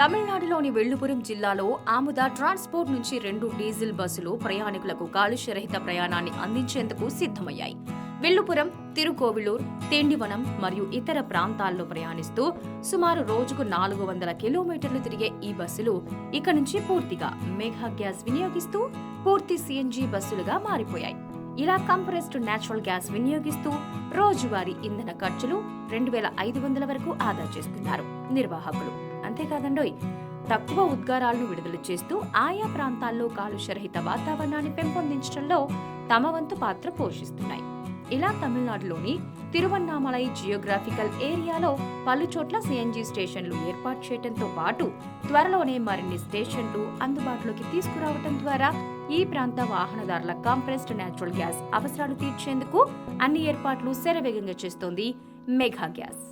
తమిళనాడులోని వెల్లుపురం జిల్లాలో ఆముద ట్రాన్స్పోర్ట్ నుంచి రెండు డీజిల్ బస్సులు ప్రయాణికులకు కాలుష్యరహిత ప్రయాణాన్ని అందించేందుకు సిద్ధమయ్యాయి. వెల్లుపురం తిరుకోవిలూర్ తిండివనం మరియు ఇతర ప్రాంతాల్లో ప్రయాణిస్తూ సుమారు రోజుకు నాలుగు వందల కిలోమీటర్లు తిరిగే ఈ బస్సులు ఇక నుంచి పూర్తిగా మేఘా గ్యాస్ వినియోగిస్తూ పూర్తి సిఎన్జి బస్సులుగా మారిపోయాయి. ఇలా కంప్రెస్డ్ నేచురల్ గ్యాస్ వినియోగిస్తూ రోజువారీ ఇంధన ఖర్చులు రెండు వేల ఐదు వందల వరకు ఆదా చేస్తున్నారు నిర్వాహకులు. అంతేకాదండోయ్ తక్కువ ఉద్గారాలను విడుదల చేస్తూ ఆయా ప్రాంతాల్లో కాలుష్యరహిత వాతావరణాన్ని పెంపొందించడంలో తమ వంతు పాత్ర పోషిస్తున్నాయి. ఇలా తమిళనాడులోని తిరువన్నామలై జియోగ్రాఫికల్ ఏరియాలో పలుచోట్ల సిఎన్జి స్టేషన్లు ఏర్పాటు చేయడంతో పాటు త్వరలోనే మరిన్ని స్టేషన్లు అందుబాటులోకి తీసుకురావడం ద్వారా ఈ ప్రాంత వాహనదారుల కంప్రెస్డ్ నేచురల్ గ్యాస్ అవసరాలు తీర్చేందుకు అన్ని ఏర్పాట్లు శరవేగంగా చేస్తోంది మెగా గ్యాస్.